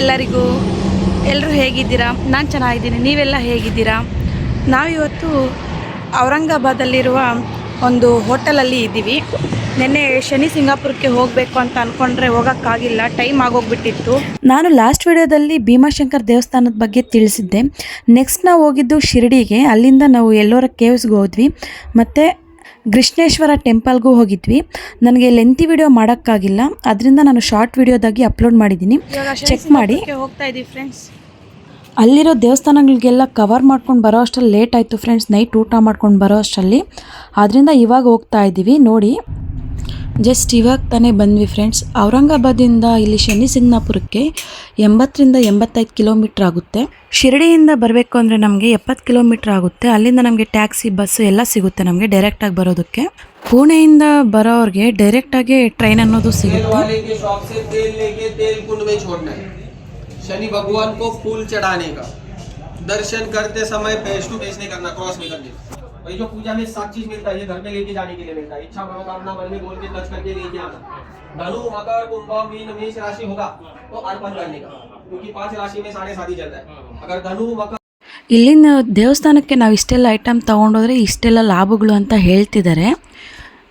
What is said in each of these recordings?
ಎಲ್ಲರೂ ಹೇಗಿದ್ದೀರಾ? ನಾನು ಚೆನ್ನಾಗಿದ್ದೀನಿ, ನೀವೆಲ್ಲ ಹೇಗಿದ್ದೀರಾ? ನಾವಿವತ್ತು ಔರಂಗಾಬಾದಲ್ಲಿರುವ ಒಂದು ಹೋಟೆಲಲ್ಲಿ ಇದ್ದೀವಿ. ನಿನ್ನೆ ಶನಿ ಸಿಂಗಾಪುರಕ್ಕೆ ಹೋಗಬೇಕು ಅಂತ ಅಂದ್ಕೊಂಡ್ರೆ ಹೋಗೋಕ್ಕಾಗಿಲ್ಲ, ಟೈಮ್ ಆಗೋಗ್ಬಿಟ್ಟಿತ್ತು. ನಾನು ಲಾಸ್ಟ್ ವಿಡಿಯೋದಲ್ಲಿ ಭೀಮಾಶಂಕರ್ ದೇವಸ್ಥಾನದ ಬಗ್ಗೆ ತಿಳಿಸಿದ್ದೆ. ನೆಕ್ಸ್ಟ್ ನಾವು ಹೋಗಿದ್ದು ಶಿರಡಿಗೆ, ಅಲ್ಲಿಂದ ನಾವು ಎಲ್ಲೋರ ಕೇವ್ಸ್ಗೆ ಹೋದ್ವಿ. ಮತ್ತು ಕೃಷ್ಣೇಶ್ವರ ಟೆಂಪಲ್ಗೂ ಹೋಗಿದ್ವಿ. ನನಗೆ ಲೆಂತಿ ವಿಡಿಯೋ ಮಾಡೋಕ್ಕಾಗಿಲ್ಲ. ಅದರಿಂದ ನಾನು ಶಾರ್ಟ್ ವಿಡಿಯೋದಾಗಿ ಅಪ್ಲೋಡ್ ಮಾಡಿದ್ದೀನಿ. ಚೆಕ್ ಮಾಡಿ. ಹೋಗ್ತಾ ಇದ್ದೀವಿ ಫ್ರೆಂಡ್ಸ್ ಅಲ್ಲಿರೋ ದೇವಸ್ಥಾನಗಳಿಗೆಲ್ಲ ಕವರ್ ಮಾಡ್ಕೊಂಡು ಬರೋ ಅಷ್ಟರಲ್ಲಿ ಲೇಟ್ ಆಯಿತು ಫ್ರೆಂಡ್ಸ್ ನೈಟ್ ಊಟ ಮಾಡ್ಕೊಂಡು ಬರೋ ಅಷ್ಟರಲ್ಲಿ. ಆದ್ದರಿಂದ ಇವಾಗ ಹೋಗ್ತಾ ಇದ್ದೀವಿ ನೋಡಿ. ಜಸ್ಟ್ ಇವಾಗ ತಾನೇ ಬಂದ್ವಿ ಫ್ರೆಂಡ್ಸ್ ಔರಂಗಾಬಾದಿಂದ ಇಲ್ಲಿ ಶನಿ ಸಿಂಗ್ನಾಪುರಕ್ಕೆ ಎಂಬತ್ತರಿಂದ ಎಂಬತ್ತೈದು ಕಿಲೋಮೀಟ್ರ್ ಆಗುತ್ತೆ ಶಿರಡಿಯಿಂದ ಬರಬೇಕು ಅಂದರೆ ನಮಗೆ ಎಪ್ಪತ್ತು ಕಿಲೋಮೀಟ್ರ್ ಆಗುತ್ತೆ ಅಲ್ಲಿಂದ ನಮಗೆ ಟ್ಯಾಕ್ಸಿ ಬಸ್ ಎಲ್ಲ ಸಿಗುತ್ತೆ ನಮಗೆ ಡೈರೆಕ್ಟಾಗಿ ಬರೋದಕ್ಕೆ ಪುಣೆಯಿಂದ ಬರೋರಿಗೆ ಡೈರೆಕ್ಟಾಗಿ ಟ್ರೈನ್ ಅನ್ನೋದು तेल ಸಿಗುತ್ತೆ वाले की शॉप से तेल लेके तेल कुंड में छोड़ना है शनि भगवान को फूल चढ़ाने का दर्शन करते समय पेश टू पेश नहीं करना क्रॉस नहीं करनी वही जो पूजा में सात चीज मिलता है ये घर में लेके जाने के लिए मिलता है इच्छा मनोकामना मन में बोल के टच करके लेके आना धनु मकर कुंभ मीन मेष राशि होगा तो अर्पण करने का क्योंकि पांच राशि में साढ़े सात ही चलता है अगर धनु मकर ಇಲ್ಲಿನ ದೇವಸ್ಥಾನಕ್ಕೆ ನಾವು ಇಷ್ಟೆಲ್ಲ ಐಟಮ್ ತೊಗೊಂಡೋದ್ರೆ ಇಷ್ಟೆಲ್ಲ ಲಾಭಗಳು ಅಂತ ಹೇಳ್ತಿದ್ದಾರೆ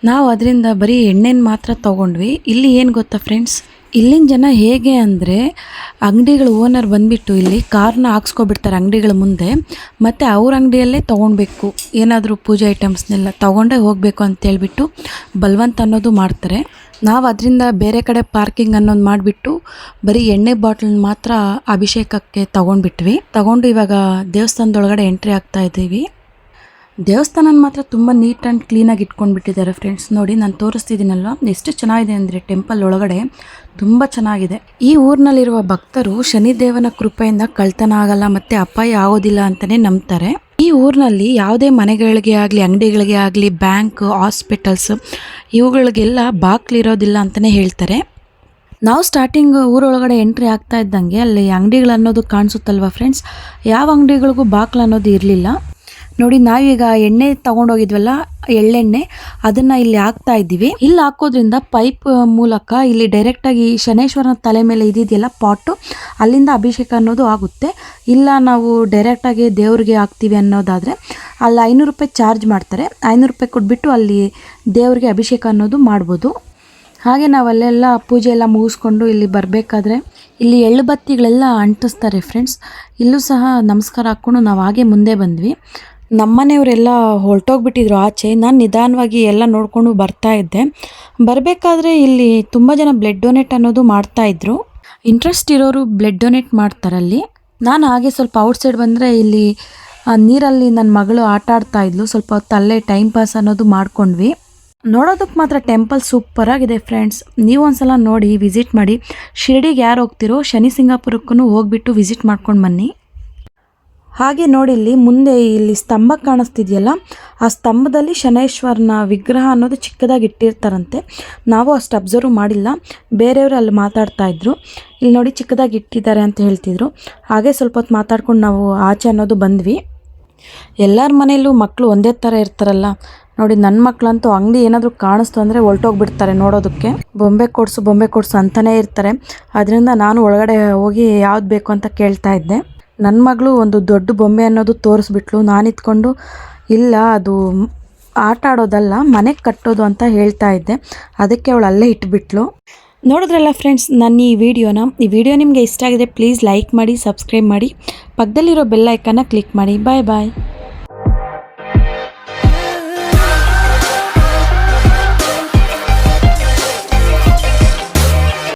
ನಾವು ಅದರಿಂದ ಬರೀ ಎಣ್ಣೆನ ಮಾತ್ರ ತೊಗೊಂಡ್ವಿ ಇಲ್ಲಿ ಏನು ಗೊತ್ತಾ ಫ್ರೆಂಡ್ಸ್ ಇಲ್ಲಿನ ಜನ ಹೇಗೆ ಅಂದರೆ ಅಂಗಡಿಗಳ ಓನರ್ ಬಂದುಬಿಟ್ಟು ಇಲ್ಲಿ ಕಾರ್ನ ಹಾಕ್ಸ್ಕೊಬಿಡ್ತಾರೆ ಅಂಗಡಿಗಳ ಮುಂದೆ. ಮತ್ತು ಅವ್ರ ಅಂಗಡಿಯಲ್ಲೇ ತೊಗೊಳ್ಬೇಕು ಏನಾದರೂ ಪೂಜೆ ಐಟಮ್ಸ್ನೆಲ್ಲ ತೊಗೊಂಡೇ ಹೋಗಬೇಕು ಅಂತೇಳ್ಬಿಟ್ಟು ಬಲವಂತ ಅನ್ನೋದು ಮಾಡ್ತಾರೆ. ನಾವು ಅದರಿಂದ ಬೇರೆ ಕಡೆ ಪಾರ್ಕಿಂಗ್ ಅನ್ನೋದು ಮಾಡಿಬಿಟ್ಟು ಬರೀ ಎಣ್ಣೆ ಬಾಟ್ಲ್ ಮಾತ್ರ ಅಭಿಷೇಕಕ್ಕೆ ತೊಗೊಂಡ್ಬಿಟ್ವಿ. ತೊಗೊಂಡು ಇವಾಗ ದೇವಸ್ಥಾನದೊಳಗಡೆ ಎಂಟ್ರಿ ಆಗ್ತಾ ಇದ್ದೀವಿ ದೇವಸ್ಥಾನ ಮಾತ್ರ ತುಂಬ ನೀಟ್ ಆ್ಯಂಡ್ ಕ್ಲೀನಾಗಿ ಇಟ್ಕೊಂಡ್ಬಿಟ್ಟಿದ್ದಾರೆ ಫ್ರೆಂಡ್ಸ್ ನೋಡಿ, ನಾನು ತೋರಿಸ್ತಿದ್ದೀನಲ್ವ? ಎಷ್ಟು ಚೆನ್ನಾಗಿದೆ ಅಂದರೆ ಟೆಂಪಲ್ ಒಳಗಡೆ ತುಂಬ ಚೆನ್ನಾಗಿದೆ. ಈ ಊರಿನಲ್ಲಿರುವ ಭಕ್ತರು ಶನಿದೇವನ ಕೃಪೆಯಿಂದ ಕಳ್ತನ ಆಗಲ್ಲ ಮತ್ತು ಅಪಾಯ ಆಗೋದಿಲ್ಲ ಅಂತಲೇ ನಂಬ್ತಾರೆ. ಈ ಊರಿನಲ್ಲಿ ಯಾವುದೇ ಮನೆಗಳಿಗೆ ಆಗಲಿ, ಅಂಗಡಿಗಳಿಗೆ ಆಗಲಿ ಬ್ಯಾಂಕ್ ಹಾಸ್ಪಿಟಲ್ಸ್ ಇವುಗಳಿಗೆಲ್ಲ ಬಾಕ್ಲಿರೋದಿಲ್ಲ ಅಂತಲೇ ಹೇಳ್ತಾರೆ. ನಾವು ಸ್ಟಾರ್ಟಿಂಗ್ ಊರೊಳಗಡೆ ಎಂಟ್ರಿ ಆಗ್ತಾ ಇದ್ದಂಗೆ ಅಲ್ಲಿ ಅಂಗಡಿಗಳು ಅನ್ನೋದು ಕಾಣಿಸುತ್ತಲ್ವ ಫ್ರೆಂಡ್ಸ್ ಯಾವ ಅಂಗಡಿಗಳಿಗೂ ಬಾಕ್ಲು ಅನ್ನೋದು ಇರಲಿಲ್ಲ. ನೋಡಿ, ನಾವೀಗ ಎಣ್ಣೆ ತಗೊಂಡೋಗಿದ್ವಲ್ಲ, ಎಳ್ಳೆಣ್ಣೆ, ಅದನ್ನು ಇಲ್ಲಿ ಹಾಕ್ತಾ ಇದ್ದೀವಿ. ಇಲ್ಲಿ ಹಾಕೋದ್ರಿಂದ ಪೈಪ್ ಮೂಲಕ ಇಲ್ಲಿ ಡೈರೆಕ್ಟಾಗಿ ಶನೇಶ್ವರನ ತಲೆ ಮೇಲೆ ಇದಿದೆಯಲ್ಲ ಪಾಟು, ಅಲ್ಲಿಂದ ಅಭಿಷೇಕ ಅನ್ನೋದು ಆಗುತ್ತೆ. ಇಲ್ಲ, ನಾವು ಡೈರೆಕ್ಟಾಗಿ ದೇವ್ರಿಗೆ ಹಾಕ್ತೀವಿ ಅನ್ನೋದಾದರೆ, ಅಲ್ಲಿ ಐನೂರು ರೂಪಾಯಿ ಚಾರ್ಜ್ ಮಾಡ್ತಾರೆ. ಐನೂರು ರೂಪಾಯಿ ಕೊಟ್ಬಿಟ್ಟು ಅಲ್ಲಿ ದೇವ್ರಿಗೆ ಅಭಿಷೇಕ ಅನ್ನೋದು ಮಾಡ್ಬೋದು. ಹಾಗೆ ನಾವು ಅಲ್ಲೆಲ್ಲ ಪೂಜೆ ಎಲ್ಲ ಮುಗಿಸ್ಕೊಂಡು ಇಲ್ಲಿ ಬರಬೇಕಾದ್ರೆ, ಇಲ್ಲಿ ಎಳ್ಳು ಬತ್ತಿಗಳೆಲ್ಲ ಅಂಟಿಸ್ತಾರೆ ಫ್ರೆಂಡ್ಸ್ ಇಲ್ಲೂ ಸಹ ನಮಸ್ಕಾರ ಹಾಕ್ಕೊಂಡು ನಾವು ಹಾಗೆ ಮುಂದೆ ಬಂದ್ವಿ. ನಮ್ಮನೆಯವರೆಲ್ಲ ಹೊರಟೋಗ್ಬಿಟ್ಟಿದ್ರು ಆಚೆ. ನಾನು ನಿಧಾನವಾಗಿ ಎಲ್ಲ ನೋಡಿಕೊಂಡು ಬರ್ತಾ ಇದ್ದೆ. ಬರಬೇಕಾದ್ರೆ ಇಲ್ಲಿ ತುಂಬ ಜನ ಬ್ಲಡ್ ಡೊನೇಟ್ ಅನ್ನೋದು ಮಾಡ್ತಾ ಇದ್ರು. ಇಂಟ್ರೆಸ್ಟ್ ಇರೋರು ಬ್ಲಡ್ ಡೊನೇಟ್ ಮಾಡ್ತಾರಲ್ಲಿ. ನಾನು ಹಾಗೆ ಸ್ವಲ್ಪ ಔಟ್ಸೈಡ್ ಬಂದರೆ ಇಲ್ಲಿ ನೀರಲ್ಲಿ ನನ್ನ ಮಗಳು ಆಟ ಆಡ್ತಾ ಇದ್ಲು. ಸ್ವಲ್ಪ ಹೊತ್ತು ಅಲ್ಲೇ ಟೈಮ್ ಪಾಸ್ ಅನ್ನೋದು ಮಾಡ್ಕೊಂಡ್ವಿ. ನೋಡೋದಕ್ಕೆ ಮಾತ್ರ ಟೆಂಪಲ್ ಸೂಪರ್ ಆಗಿದೆ ಫ್ರೆಂಡ್ಸ್. ನೀವು ಒಂದ್ಸಲ ನೋಡಿ, ವಿಸಿಟ್ ಮಾಡಿ. ಶಿರಡಿಗೆ ಯಾರು ಹೋಗ್ತಿರೋ, ಶನಿ ಸಿಂಗಾಪುರಕ್ಕೂ ಹೋಗ್ಬಿಟ್ಟು ವಿಸಿಟ್ ಮಾಡ್ಕೊಂಡು ಬನ್ನಿ. ಹಾಗೆ ನೋಡಿ ಇಲ್ಲಿ ಮುಂದೆ ಇಲ್ಲಿ ಸ್ತಂಭ ಕಾಣಿಸ್ತಿದೆಯಲ್ಲ, ಆ ಸ್ತಂಭದಲ್ಲಿ ಶನೈಶ್ವರನ ವಿಗ್ರಹ ಅನ್ನೋದು ಚಿಕ್ಕದಾಗಿ ಇಟ್ಟಿರ್ತಾರಂತೆ. ನಾವು ಅಷ್ಟು ಅಬ್ಸರ್ವ್ ಮಾಡಿಲ್ಲ. ಬೇರೆಯವರು ಅಲ್ಲಿ ಮಾತಾಡ್ತಾ ಇದ್ರು. ಇಲ್ಲಿ ನೋಡಿ ಚಿಕ್ಕದಾಗಿ ಇಟ್ಟಿದ್ದಾರೆ ಅಂತ ಹೇಳ್ತಿದ್ರು. ಹಾಗೆ ಸ್ವಲ್ಪ ಹೊತ್ತು ಮಾತಾಡ್ಕೊಂಡು ನಾವು ಆಚೆ ಅನ್ನೋದು ಬಂದ್ವಿ. ಎಲ್ಲರ ಮನೆಯಲ್ಲೂ ಮಕ್ಕಳು ಒಂದೇ ಥರ ಇರ್ತಾರಲ್ಲ. ನೋಡಿ ನನ್ನ ಮಕ್ಕಳಂತೂ ಅಂಗಡಿ ಏನಾದರೂ ಕಾಣಿಸ್ತು ಅಂದರೆ ಹೊಲ್ಟೋಗ್ಬಿಡ್ತಾರೆ ನೋಡೋದಕ್ಕೆ. ಬೊಂಬೆ ಕೊಡಿಸು ಬೊಂಬೆ ಕೊಡಿಸು ಅಂತಲೇ ಇರ್ತಾರೆ. ಅದರಿಂದ ನಾನು ಒಳಗಡೆ ಹೋಗಿ ಯಾವ್ದು ಬೇಕು ಅಂತ ಕೇಳ್ತಾ ಇದ್ದೆ. ನನ್ನ ಮಗಳು ಒಂದು ದೊಡ್ಡ ಬೊಂಬೆ ಅನ್ನೋದು ತೋರಿಸ್ಬಿಟ್ಲು. ನಾನಿತ್ಕೊಂಡು ಇಲ್ಲ, ಅದು ಆಟ ಆಡೋದಲ್ಲ, ಮನೆಗೆ ಕಟ್ಟೋದು ಅಂತ ಹೇಳ್ತಾ ಇದ್ದೆ. ಅದಕ್ಕೆ ಅವಳು ಅಲ್ಲೇ ಇಟ್ಬಿಟ್ಲು. ನೋಡಿದ್ರಲ್ಲ ಫ್ರೆಂಡ್ಸ್ ನನ್ನ ಈ ವಿಡಿಯೋನ? ಈ ವಿಡಿಯೋ ನಿಮಗೆ ಇಷ್ಟ ಆಗಿದೆ ಪ್ಲೀಸ್ ಲೈಕ್ ಮಾಡಿ ಸಬ್ಸ್ಕ್ರೈಬ್ ಮಾಡಿ. ಪಕ್ಕದಲ್ಲಿರೋ ಬೆಲ್ ಐಕನ್ನ ಕ್ಲಿಕ್ ಮಾಡಿ. ಬಾಯ್ ಬಾಯ್